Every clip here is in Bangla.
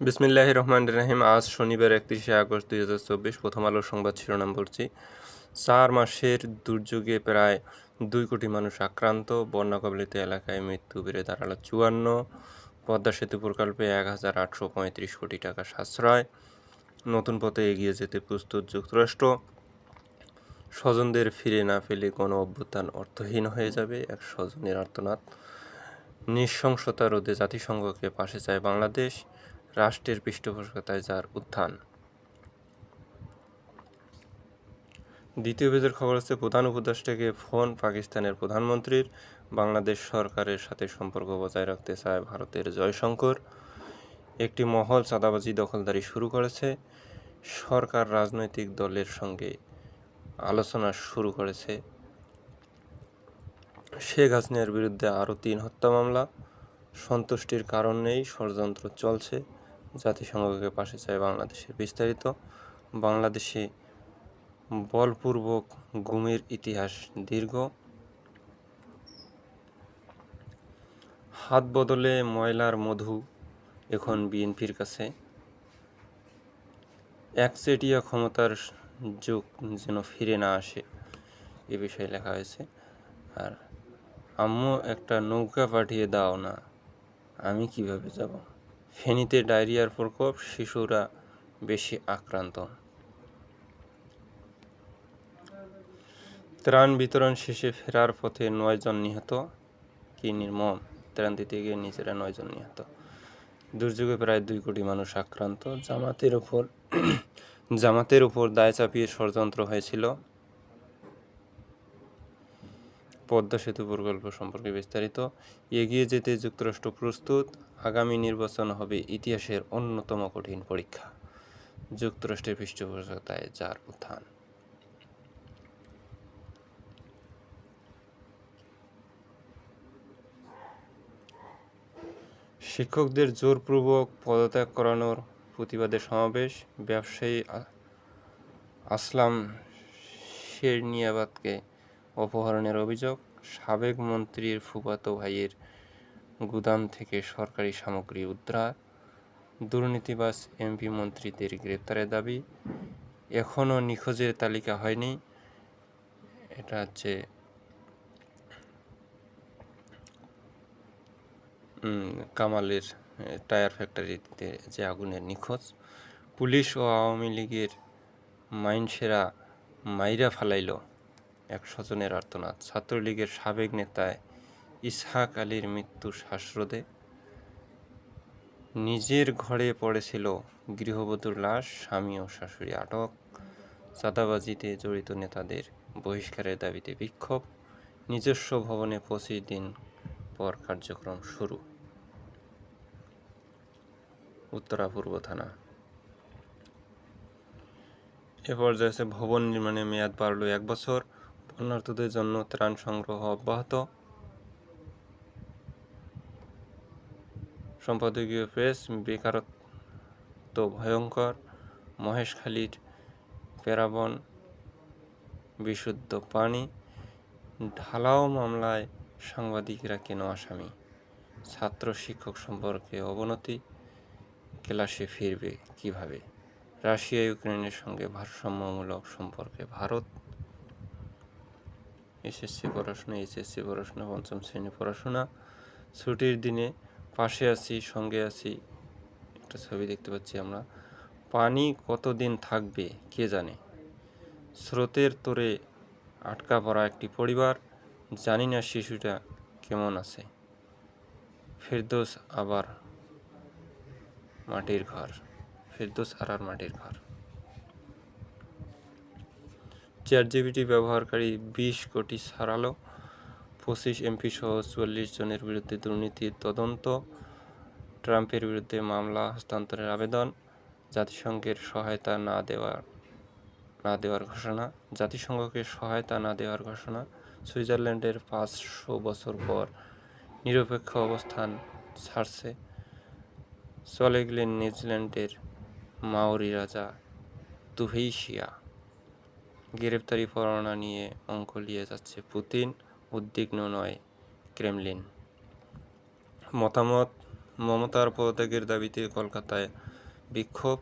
বিসমিল্লাহ রহমান রাহিম আজ শনিবার একত্রিশে আগস্ট দুই হাজার চব্বিশ, প্রথম আলোর সংবাদ শিরোনাম পড়ছি। চার মাসের দুর্যোগে প্রায় দুই কোটি মানুষ আক্রান্ত। বন্যা কবলিত এলাকায় মৃত্যু বেড়ে দাঁড়াল চুয়ান্ন। পদ্মা সেতু প্রকল্পে এক হাজার আটশো পঁয়ত্রিশ কোটি টাকা সাশ্রয়। নতুন পথে এগিয়ে যেতে প্রস্তুত যুক্তরাষ্ট্র। স্বজনদের ফিরে না পেলে কোনো অভ্যুত্থান অর্থহীন হয়ে যাবে, এক স্বজনের আর্তনাদ। নৃশংসতা রোধে জাতিসংঘকে পাশে চায় বাংলাদেশ। রাষ্ট্রের পৃষ্ঠপোষকতায় যার উত্থান। দ্বিতীয় পেজের খবর হচ্ছে প্রধান উপদেষ্টাকে ফোন পাকিস্তানের প্রধানমন্ত্রীর, বাংলাদেশ সরকারের সাথে সম্পর্ক বজায় রাখতে চায় ভারতের জয়শঙ্কর। একটি মহল চাঁদাবাজি দখলদারি শুরু করেছে। সরকার রাজনৈতিক দলের সঙ্গে আলোচনা শুরু করেছে। শেখ হাসিনার বিরুদ্ধে আরও তিন হত্যা মামলা। সন্তুষ্টির কারণ নেই, ষড়যন্ত্র চলছে। জাতিসংঘকে পাশে চায় বাংলাদেশের। বিস্তারিত, বাংলাদেশে বলপূর্বক গুমের ইতিহাস দীর্ঘ। হাত বদলে ময়লার মধু এখন বিএনপির কাছে। একচেটিয়া ক্ষমতার যুগ যেন ফিরে না আসে, এ বিষয়ে লেখা হয়েছে। আর আম্মু একটা নৌকা পাঠিয়ে দাও না, আমি কীভাবে যাব? ফেনীতে ডায়রিয়ার প্রকোপ শিশুরা বেশি আক্রান্ত। ত্রাণ বিতরণ শেষে ফেরার পথে নয়জন নিহত, কি নির্মম? ত্রাণ দিতে গিয়ে নিজেরা নয়জন নিহত। দুর্যোগে প্রায় দুই কোটি মানুষ আক্রান্ত। জামাতের উপর জামাতের উপর দায় চাপিয়ে ষড়যন্ত্র হয়েছিল। পদ্মা সেতু প্রকল্প সম্পর্কে বিস্তারিত। এগিয়ে যেতে যুক্তরাষ্ট্র প্রস্তুত। আগামী নির্বাচন হবে ইতিহাসের অন্যতম কঠিন পরীক্ষা। যুক্তরাষ্ট্রের পৃষ্ঠপোষকতায় যার উত্থান। শিক্ষকদের জোরপূর্বক পদত্যাগ করানোর প্রতিবাদে সমাবেশ। ব্যবসায়ী আসলাম শেরনিয়াবাদকে অপহরণের অভিযোগ। সাবেক মন্ত্রীর ফুফাতো ভাইয়ের গুদাম থেকে সরকারি সামগ্রী উদ্ধার দুর্নীতিবাস এমপি মন্ত্রীদের গ্রেপ্তারের দাবি এখনও নিখোঁজের তালিকা হয়নি। এটা হচ্ছে কামালের টায়ার ফ্যাক্টরিতে যে আগুনের নিখোঁজ, পুলিশ ও আওয়ামী লীগের মাইনসেরা মাইরা ফালাইল। এক স্বজনের আর্তনাদ। ছাত্রলীগের সাবেক নেতায় ইসহাক আলীর মৃত্যু শ্বাসরোধে নিজের ঘরে পড়েছিল গৃহবধূর লাশ, স্বামী ও শাশুড়ি আটক। চাঁদাবাজিতে জড়িত নেতাদের বহিষ্কারের দাবিতে বিক্ষোভ। নিজস্ব ভবনে পঁচিশ দিন পর কার্যক্রম শুরু। উত্তরা পূর্ব থানা। এ পর্যায়ে ভবন নির্মাণের মেয়াদ বাড়ল এক বছর। বন্যার্থদের জন্য ত্রাণ সংগ্রহ অব্যাহত। সম্পাদকীয় প্রেস বেকারত্ব ভয়ঙ্কর। মহেশখালীর প্যারাবন বিশুদ্ধ পানি। ঢালাও মামলায় সাংবাদিকরা কেন আসামি? ছাত্র শিক্ষক সম্পর্কে অবনতি? ক্লাসে ফিরবে কীভাবে? রাশিয়া ইউক্রেনের সঙ্গে ভারসাম্যমূলক সম্পর্কে ভারত এসএসসি পড়াশোনা, এইচএসসি পড়াশোনা, পঞ্চম শ্রেণি পড়াশোনা। ছুটির দিনে পাশে আছি, সঙ্গে আছি। একটা ছবি দেখতে পাচ্ছি আমরা। পানি কতদিন থাকবে কে জানে? স্রোতের তোরে আটকা পড়া একটি পরিবার। জানি না শিশুটা কেমন আছে। ফেরদোস আবার মাটির ঘর। ফেরদোস আর মাটির ঘর। চেয়ার জিবিটি ব্যবহারকারী বিশ কোটি ছাড়ালো পঁচিশ এমপি সহ চুয়াল্লিশ জনের বিরুদ্ধে দুর্নীতির তদন্ত, ট্রাম্পের বিরুদ্ধে মামলা, হস্তান্তরের আবেদন, জাতিসংঘের সহায়তা না দেওয়ার না দেওয়ার ঘোষণা, জাতিসংঘকে সহায়তা না দেওয়ার ঘোষণা, সুইজারল্যান্ডের পাঁচশো বছর পর নিরপেক্ষ অবস্থান ছাড়ছে। চলে গেলেন নিউজিল্যান্ডের মাওরি রাজা তুহেইশিয়া গ্রেপ্তারি পরোয়ানা নিয়ে অঙ্ক নিয়ে যাচ্ছে পুতিন, উদ্বিগ্ন নয় ক্রেমলিন। মতামত, মমতার পদত্যাগের দাবিতে কলকাতায় বিক্ষোভ,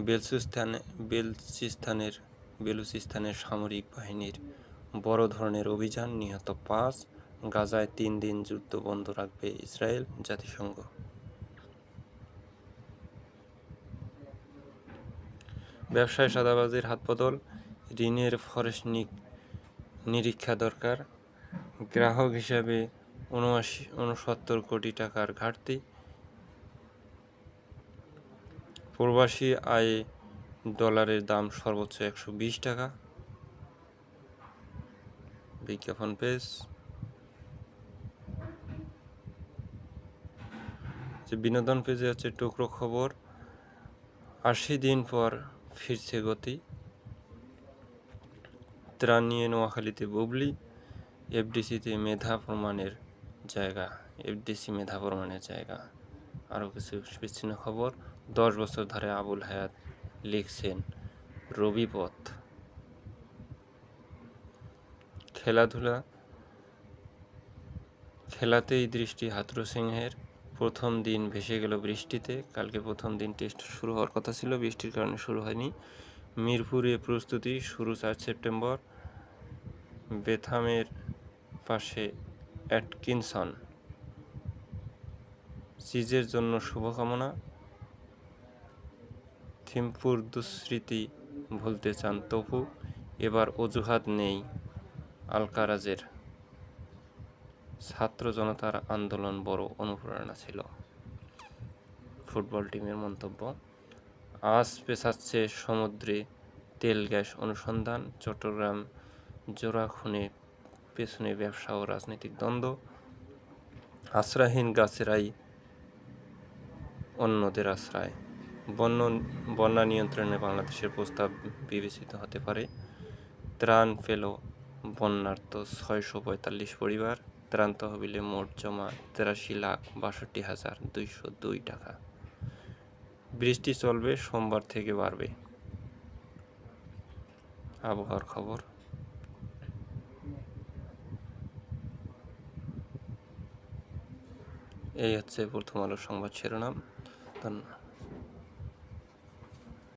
বেলুচিস্তানে, বেলচিস্তানের, বেলুচিস্তানের সামরিক বাহিনীর বড় ধরনের অভিযান নিহত পাঁচ, গাজায় তিন দিন যুদ্ধ বন্ধ রাখবে ইসরায়েল জাতিসংঘ। ব্যবসায় সাদাবাজির হাতবদল ঋণের ফরেস্ট নিরীক্ষা দরকার। গ্রাহক হিসাবে উনআশি, উনসত্তর কোটি টাকার ঘাটতি। প্রবাসী আয়ে ডলারের দাম সর্বোচ্চ একশো বিশ টাকা। বিজ্ঞাপন পেজ। যে বিনোদন পেজে হচ্ছে টুকরো খবর। আশি দিন পর ফিরছে গতি। ত্রাণ নিয়ে নোয়াখালীতে বুবলি এফডিসিতে মেধা প্রমাণের জায়গা, এফডিসি মেধা প্রমাণের জায়গা। আরও কিছু বিচ্ছিন্ন খবর, দশ বছর ধরে আবুল হায়াত লিখছেন রবিপথ। খেলাধুলা খেলাতেই দৃষ্টি হাতুরু সিংহের। প্রথম দিন ভেসে গেল বৃষ্টিতে। কালকে প্রথম দিন টেস্ট শুরু হওয়ার কথা ছিল। বৃষ্টির কারণে শুরু হয়নি। মিরপুরে প্রস্তুতি শুরু চার সেপ্টেম্বর। বেথামের পাশে অ্যাটকিনসন। সিজের জন্য শুভকামনা। থিম্পুর দুস্মৃতি ভুলতে চান তবু এবার অজুহাত নেই আলকারাজের। ছাত্র জনতার আন্দোলন বড় অনুপ্রেরণা ছিল। ফুটবল টিমের মন্তব্য, আজ পেছাচ্ছে সমুদ্রে তেল গ্যাস অনুসন্ধান, চট্টগ্রাম জোড়া খুনে, পেছনে ব্যবসা ও রাজনৈতিক দ্বন্দ্ব, আশ্রয়হীন গাছেরাই অন্যদের আশ্রয়। বন্য, বন্যা নিয়ন্ত্রণে বাংলাদেশের প্রস্তাব বিবেচিত হতে পারে। ত্রাণ পেল বন্যার্ত ছয়শো পঁয়তাল্লিশ পরিবার। ত্রাণ তহবিলে মোট জমা তেরাশি লাখ বাষট্টি হাজার দুইশো দুই টাকা। বৃষ্টি চলবে, সোমবার থেকে বাড়বে। আবহাওয়ার খবর। এই হচ্ছে প্রথম আলোর সংবাদ শিরোনাম। ধন্যবাদ।